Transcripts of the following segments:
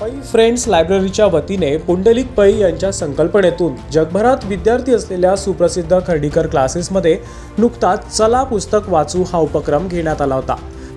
पै फ्रेंड्स लायब्ररीच्या वतीने पुंडलिक पै यांच्या संकल्पनेतून जगभरात विद्यार्थी असलेल्या सुप्रसिद्ध खर्डीकर क्लासेसमध्ये नुकताच चला पुस्तक वाचू हा उपक्रम घेण्यात आला होता.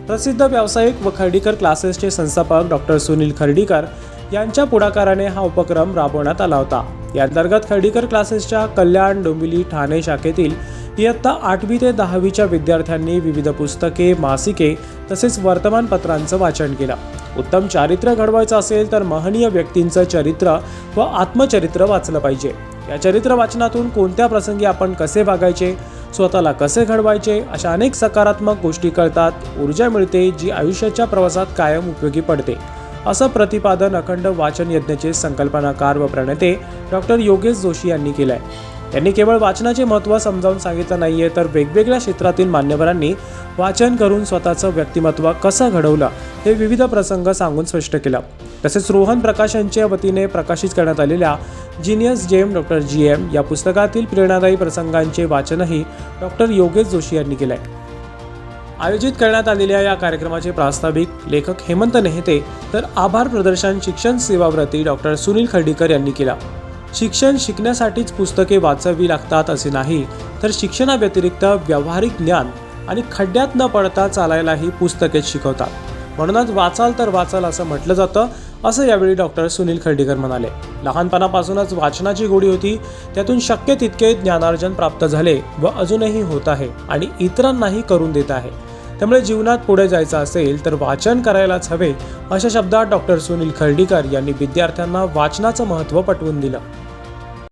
प्रसिद्ध व्यावसायिक व खर्डीकर क्लासेसचे संस्थापक डॉक्टर सुनील खर्डीकर यांच्या पुढाकाराने हा उपक्रम राबवण्यात आला होता. या अंतर्गत खर्डीकर क्लासेसच्या कल्याण डोंबिवली ठाणे शाखेतील इयत्ता आठवी ते दहावीच्या विद्यार्थ्यांनी विविध पुस्तके मासिके तसेच वर्तमानपत्रांचं वाचन केलं. उत्तम चारित्र्य घडवायचं असेल तर महनीय व्यक्तींचं चरित्र व आत्मचरित्र वाचलं पाहिजे. या चरित्र वाचनातून कोणत्या प्रसंगी आपण कसे वागायचे स्वतःला कसे घडवायचे अशा अनेक सकारात्मक गोष्टी कळतात. ऊर्जा मिळते जी आयुष्याच्या प्रवासात कायम उपयोगी पडते. असं प्रतिपादन अखंड वाचन यज्ञाचे संकल्पनाकार व प्रणेते डॉक्टर योगेश जोशी यांनी केलं आहे त्यांनी केवळ वाचनाचे महत्त्व समजावून सांगितलं नाहीये तर वेगवेगळ्या क्षेत्रातील मान्यवरांनी वाचन करून स्वतःचं व्यक्तिमत्व कसं घडवलं हे विविध प्रसंग सांगून स्पष्ट केलं. तसेच रोहन प्रकाश यांच्या वतीने प्रकाशित करण्यात आलेल्या genius gem doctor G M या पुस्तकातील प्रेरणादायी प्रसंगांचे वाचनही डॉक्टर योगेश जोशी यांनी केलं आहे आयोजित करण्यात आलेल्या या कार्यक्रमाचे प्रास्ताविक लेखक हेमंत नेहते तर आभार प्रदर्शन शिक्षण सेवाव्रती डॉक्टर सुनील खर्डीकर यांनी केला. शिक्षण शिकण्यासाठीच पुस्तके वाचावी लागतात असे नाही तर शिक्षणाव्यतिरिक्त व्यावहारिक ज्ञान आणि खड्ड्यात न पडता चालायलाही पुस्तकेच शिकवतात. म्हणूनच वाचाल तर वाचाल असं म्हटलं जातं असं यावेळी डॉक्टर सुनील खर्डीकर म्हणाले. लहानपणापासूनच वाचनाची गोडी होती त्यातून शक्य तितके ज्ञानार्जन प्राप्त झाले व अजूनही होत आहे आणि इतरांनाही करून देत आहे. त्यामुळे जीवनात पुढे जायचं असेल तर वाचन करायलाच हवे अशा शब्दात डॉक्टर सुनील खर्डीकर यांनी विद्यार्थ्यांना वाचनाचं महत्त्व पटवून दिलं.